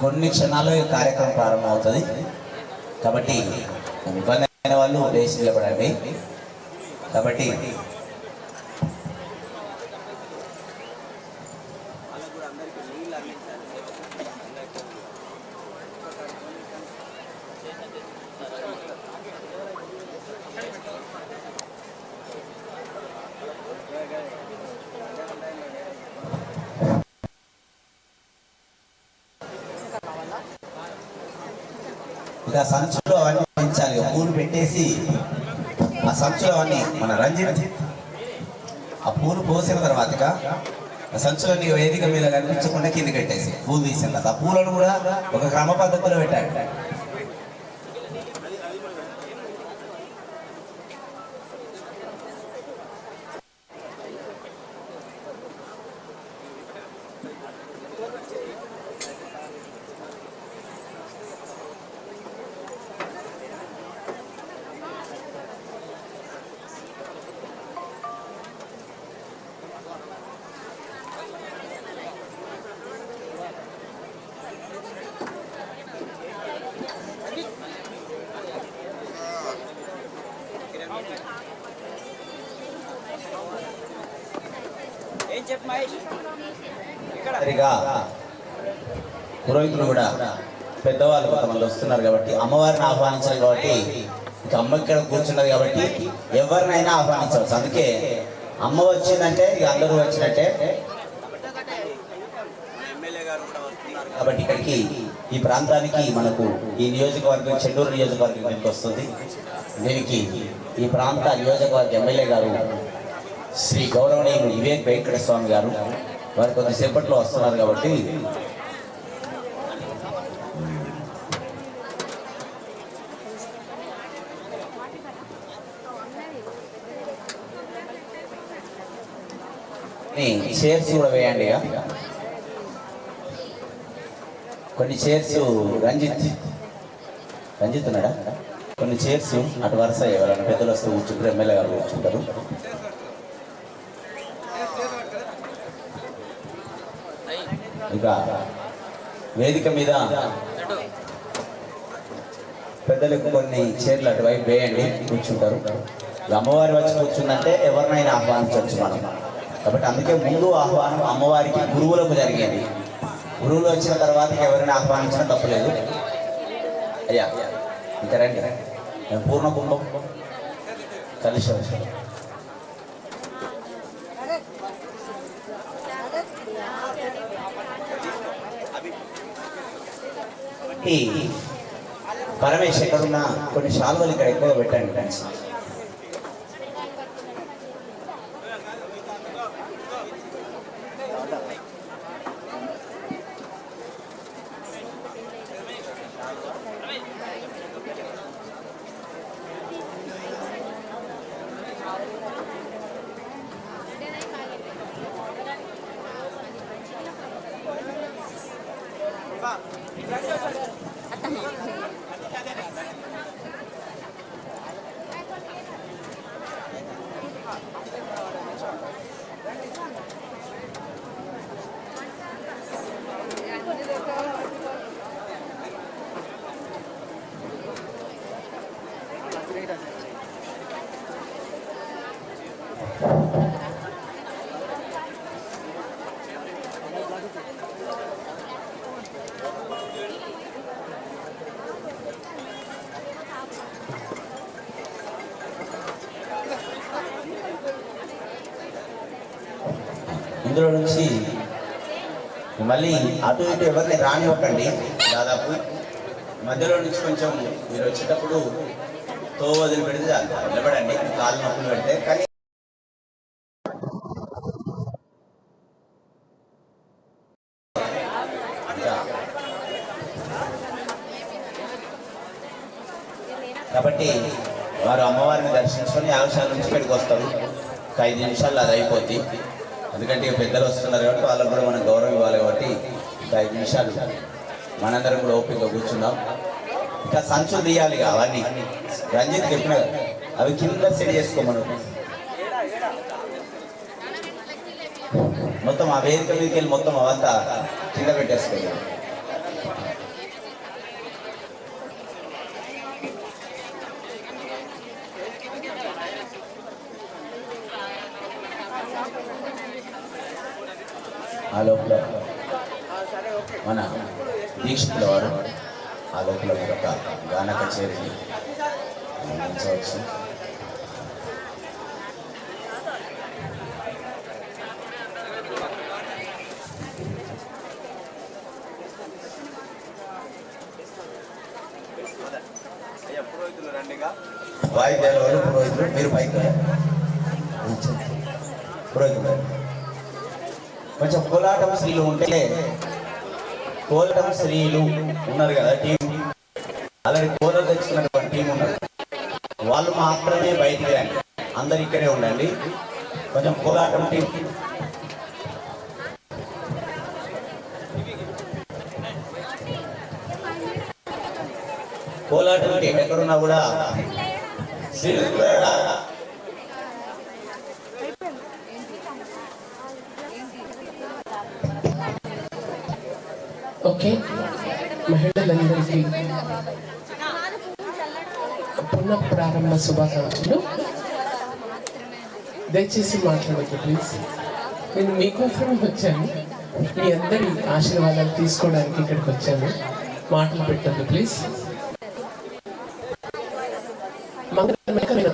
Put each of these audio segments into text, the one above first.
కొన్ని క్షణాల్లో ఈ కార్యక్రమం ప్రారంభమవుతుంది. కాబట్టి ఇబ్బంది అయిన వాళ్ళు లేచి నిలబడండి. కాబట్టి ఇక సంచులో అవన్నీ పెంచాలి పూలు పెట్టేసి ఆ సంచులో అవన్నీ మన రంజిత్. ఆ పూలు పోసిన తర్వాత ఆ సంచులన్నీ వేదిక మీద కనిపించకుండా కింద కట్టేసి పూలు తీసిన తర్వాత ఆ పూలను కూడా ఒక క్రమ పద్ధతిలో పెట్టాడు పురోహితులు కూడా పెద్దవాళ్ళు కొంతమంది వస్తున్నారు కాబట్టి అమ్మవారిని ఆహ్వానించాలి కాబట్టి ఇక అమ్మ ఇక్కడ కూర్చున్నది కాబట్టి ఎవరినైనా ఆహ్వానించవచ్చు. అందుకే అమ్మ వచ్చిందంటే ఇక అందరూ వచ్చినట్టే. కాబట్టి ఇక్కడికి ఈ ప్రాంతానికి మనకు ఈ నియోజకవర్గం చెన్నూరు నియోజకవర్గం వస్తుంది. దీనికి ఈ ప్రాంత నియోజకవర్గ ఎమ్మెల్యే గారు శ్రీ గౌరవనీయులు వివేక్ వెంకట స్వామి గారు. వారు కొద్దిసేపట్లో వస్తున్నారు కాబట్టి. చైర్స్ కూడా వేయండి కొన్ని చైర్స్ రంజిత్. రంజిత్ ఉన్నాడా? కొన్ని చైర్స్ అటు వరుస ఎవరైనా పెద్దలు వస్తూ కూర్చుంటారు ఎమ్మెల్యే గారు కూర్చుంటారు. ఇక వేదిక మీద పెద్దలకు కొన్ని చైర్లు అటువైపు వేయండి కూర్చుంటారు. ఇక అమ్మవారి వచ్చి కూర్చుందంటే ఎవరినైనా ఆహ్వానించవచ్చు మనం. కాబట్టి అందుకే ముందు ఆహ్వానం అమ్మవారికి గురువులకు జరిగేది. గురువులు వచ్చిన తర్వాత ఎవరైనా ఆహ్వానించినా తప్పలేదు. అయ్యా ఇంకా రండి. నేను పూర్ణ కుంభం. కలిసి ఈ పరమేశ్ ఎక్కడున్నా కొన్ని శాల్వలు ఇక్కడ ఎక్కువ పెట్టండి ఫ్రెండ్స్ Gracias. ఇందులో నుంచి మళ్ళీ అటు ఇటు ఎవరిని రానివ్వకండి. దాదాపు మధ్యలో నుంచి కొంచెం మీరు వచ్చేటప్పుడు తో వదిలి పెడితే నిలబడండి. కాలు నొప్పులు పెడితే. కానీ కాబట్టి వారు అమ్మవారిని దర్శించుకొని యాగశాల నుంచి పెట్టుకొస్తారు. ఒక ఐదు నిమిషాల్లో అది అయిపోద్ది. ఎందుకంటే ఇక పెద్దలు వస్తున్నారు కాబట్టి వాళ్ళకు కూడా మనం గౌరవం ఇవ్వాలి కాబట్టి ఒక ఐదు నిమిషాలు. మనందరం కూడా ఓపిక కూర్చున్నాం ఇంకా సంచులు తీయాలి ఇక అవన్నీ. రంజిత్ చెప్పిన అవి కింద సెట్ చేసుకోమను. మొత్తం ఆ వేదిక మీదకి వెళ్ళి మొత్తం అవంతా కింద పెట్టేసుకోవాలి ఆ లోపల. మన దీక్షితుల వారు ఆ లోపల ఒక గాన కచేరీని అందించవచ్చు వాయిద్యాల వారు పురోహితులు మీరు పైకి కొంచెం కోలాటం స్త్రీలు ఉంటే కోలాటం స్త్రీలు ఉన్నారు కదా టీం. అలాగే కోలలు తెచ్చుకున్నటువంటి టీం ఉన్నారు. వాళ్ళు మాత్రమే బయటికి రండి. అందరు ఇక్కడే ఉండండి. కొంచెం కోలాటం టీం. కోలాటం టీం ఎక్కడున్నా కూడా. స్త్రీలు ఓకే మహిళలందరికీ పునః ప్రారంభ శుభాకాంక్షలు దయచేసి మాట్లాడద్దు ప్లీజ్ నేను మీకోసం వచ్చాను. మీ అందరి ఆశీర్వాదాలు తీసుకోవడానికి ఇక్కడికి వచ్చాను. మాటలు పెట్టద్దు ప్లీజ్ మంగళకరమైన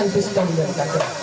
అమ్మవారు ఎలా ఉందంట పొగరు వెన్నెల దిగబోసినట్టు కనిపిస్తుందంట అక్కడ